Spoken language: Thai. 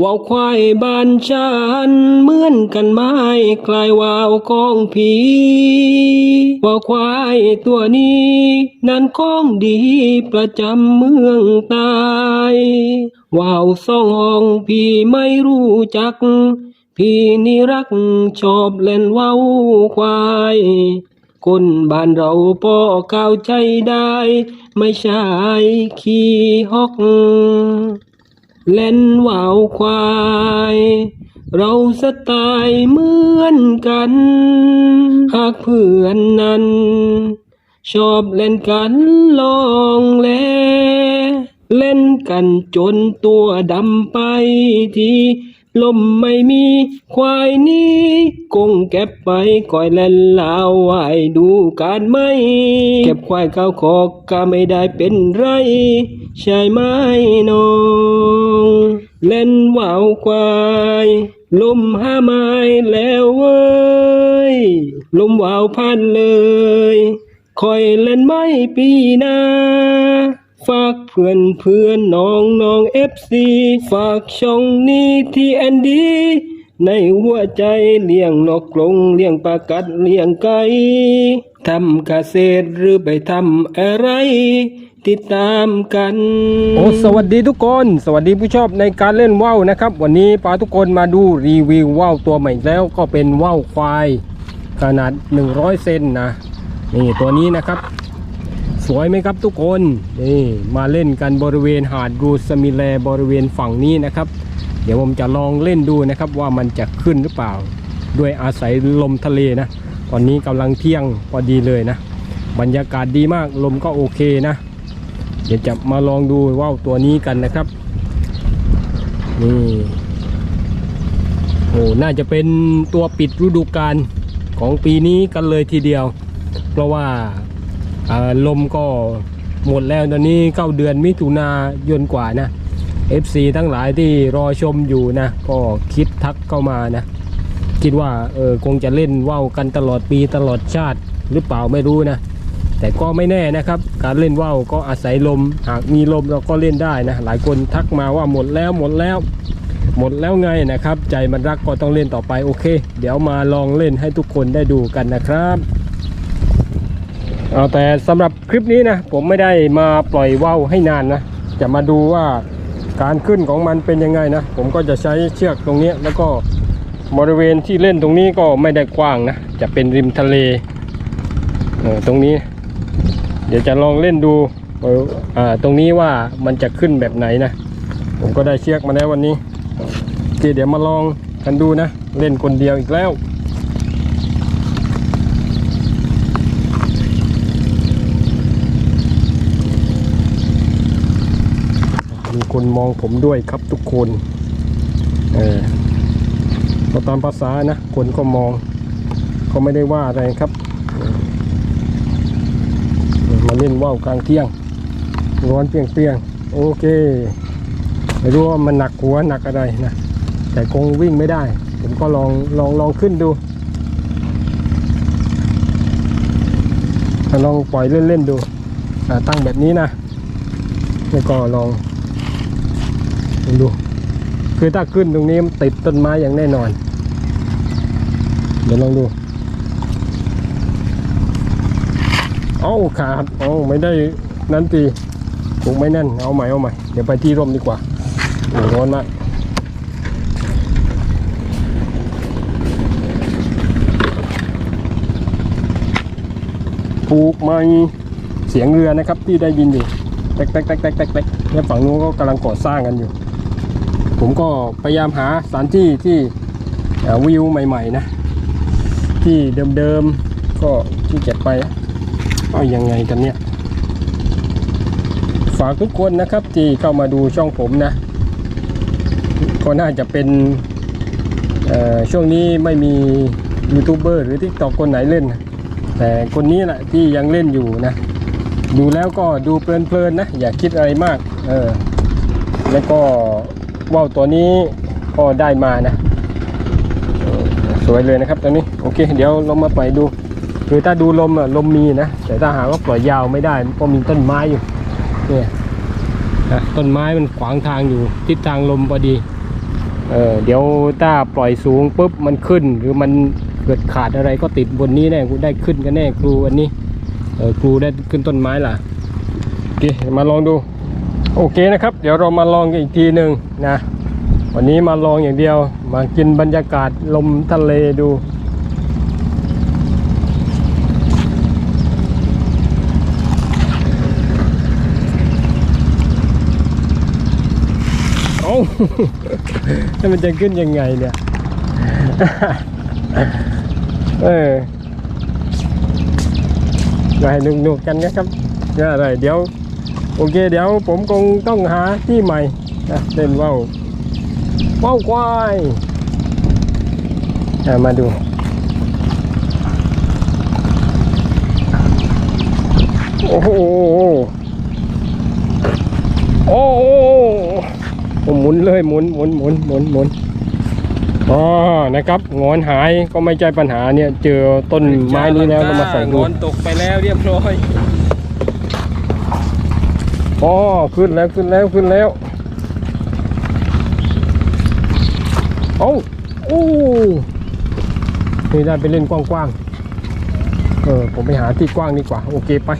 ว่าวควายบ้านฉันเหมือนกันไม้คล้ายว่าวของผีว่าวควายตัวนี้ นั้นของดีประจำเมืองตายว่าวสองห้องพี่ไม่รู้จัก พี่นี่รักชอบเล่นว่าวควายคนบ้านเราพ่อเข้าใจได้ ไม่ใช่ขี้ฮอก เล่นว่าวควาย เราสไตล์เหมือนกัน หากเพื่อนนั้น ชอบเล่นกันลองแล เล่นกันจนตัวดำไปทีลมไม่มีควายนี้คงเก็บไปก่อยเล่นลาวไว้ดูการไหมเก็บควายเข้าคอกก็ไม่ได้เป็นไร ใช่ไหมน้อง เล่นว่าวควายลมห้าไม้แล้วเว้ยลมว่าวพันเลยคอยเล่นไม่ปีหน้าฝากเพื่อนเพื่อนน้องน้องเอฟซีฝากช่องนี้ที่แอนดีในหัวใจเลี้ยงนกกรงเลี้ยงปลากัดเลี้ยงไก่ทำเกษตรหรือไปทำอะไร ติดตามกัน โอ้สวัสดีทุกคน สวัสดีผู้ชอบในการเล่นว่าวนะครับ วันนี้พาทุกคนมาดูรีวิวว่าวตัวใหม่แล้วก็เป็นว่าวควาย ขนาด 100 เซนนะ นี่ตัวนี้นะครับ สวยไหมครับทุกคนนี่มาเล่นกันบริเวณหาดรูสมิแลบริเวณฝั่งนี้นะครับ เดี๋ยวผมจะลองเล่นดูนะครับว่ามันจะขึ้นหรือเปล่า ด้วยอาศัยลมทะเลนะ ตอนนี้กำลังเที่ยงพอดีเลยนะ บรรยากาศดีมากลมก็โอเคนะ เดี๋ยวจะมาลองดูว่าวตัวนี้กันนะครับ นี่โอ้น่าจะเป็นตัวปิดฤดูกาลของปีนี้กันเลยทีเดียว เพราะว่าาลมก็หมดแล้วตอนนี้เข้าเดือนมิถุนายนกว่านะ FC ทั้งหลายที่รอชมอยู่นะ ก็คิดทักเข้ามานะ คิดว่าเออคงจะเล่นว่าวกันตลอดปีตลอดชาติหรือเปล่าไม่รู้นะ แต่ก็ไม่แน่นะครับ การเล่นว่าวก็อาศัยลม หากมีลมเราก็เล่นได้นะหลายคนทักมาว่าหมดแล้วหมดแล้ว หมดแล้วไงนะครับ ใจมันรักก็ต้องเล่นต่อไปโอเค เดี๋ยวมาลองเล่นให้ทุกคนได้ดูกันนะครับเอาแต่สำหรับคลิปนี้นะผมไม่ได้มาปล่อยว่าวให้นานนะจะมาดูว่าการขึ้นของมันเป็นยังไงนะผมก็จะใช้เชือกตรงนี้แล้วก็บริเวณที่เล่นตรงนี้ก็ไม่ได้กว้างนะจะเป็นริมทะเลเออตรงนี้ ดี๋ยวจะลองเล่นดูตรงนี้ว่ามันจะขึ้นแบบไหนนะ ผมก็ได้เชือกมาแล้ววันนี้เเดี๋ยวมาลองกันดูนะ เล่นคนเดียวอีกแล้วมีคนมองผมด้วยครับทุกคนเออตามภาษานะ คนก็มอง ก็ไม่ได้ว่าอะไรครับ เล่นว่าวกลางเที่ยง ร้อนเปรียงโอเคไม่รู้ว่ามันหนักหัวหนักอะไรนะแต่คงวิ่งไม่ได้ ผมก็ลองลองลองขึ้นดูลองปล่อยเล่นๆดูอ่าตั้งแบบนี้นะแล้วก็ลองลองดู คือถ้าขึ้นตรงนี้มันติดต้นไม้อย่างแน่นอน เดี๋ยวลองดู เอ้าขาดเอ้าไม่ได้นั้นตีถูกไม่แน่น เอาใหม่เอาใหม่ เดี๋ยวไปที่ร่มดีกว่าโอ้ร้อนมากผูกไม้เสียงเรือนะครับที่ได้ยินอยู่แตกแตกแตกแตกแตกแตกแล้วฝั่งนู้นก็กำลังก่อสร้างกันอยู่ ผมก็พยายามหาสถานที่ที่วิวใหม่ ๆ นะ ที่เดิมๆก็ที่เก็บไป เอายังไงกันเนี่ย ฝากทุกคนนะครับที่เข้ามาดูช่องผมนะ ก็น่าจะเป็นเอ่อช่วงนี้ไม่มียูทูบเบอร์หรือทิกตอกคนไหนเล่น แต่คนนี้แหละที่ยังเล่นอยู่นะ ดูแล้วก็ดูเพลินๆนะ อย่าคิดอะไรมาก เออ แล้วก็ว่าวตัวนี้ก็ได้มานะ สวยเลยนะครับตัวนี้ โอเค เดี๋ยวเรามาไปดู คือถ้าดูลมอะลมมีนะ แต่ถ้าหาว่าปล่อยยาวไม่ได้เพราะมีต้นไม้อยู่เนี่ยต้นไม้มันขวางทางอยู่ทิศทางลมพอดีเออเดี๋ยวถ้าปล่อยสูงปุ๊บมันขึ้น หรือมันเกิดขาดอะไรก็ติดบนนี้แน่กูได้ขึ้นกันแน่ครูอันนี้เออครูได้ขึ้นต้นไม้ล่ะโอเคมาลองดูโอเคนะครับ เดี๋ยวเรามาลองกันอีกทีหนึ่งนะวันนี้มาลองอย่างเดียว มากินบรรยากาศลมทะเลดู แล้วมันจะขึ้นยังไงเนี่ย เออมาให้หนุกๆกันนะครับก็อะไรเดี๋ยว โอเค เดี๋ยวผมคงต้องหาที่ใหม่เล่นว่าวว่าวควายมาดูโอ้โหโอ้โห หมุนเลยหมุนหมุนหมุนหมุนหมุนอ๋อนะครับงอนหายก็ไม่ใช่ปัญหาเนี่ย เจอต้นไม้นี้แล้วก็มาใส่งดูอนตกไปแล้วเรียบร้อยอ๋อขึ้นแล้วขึ้นแล้วขึ้นแล้วเอาโอ้นี่ได้ไปเล่นกว้างๆเออผมไปหาที่กว้างดีกว่า โอเคไป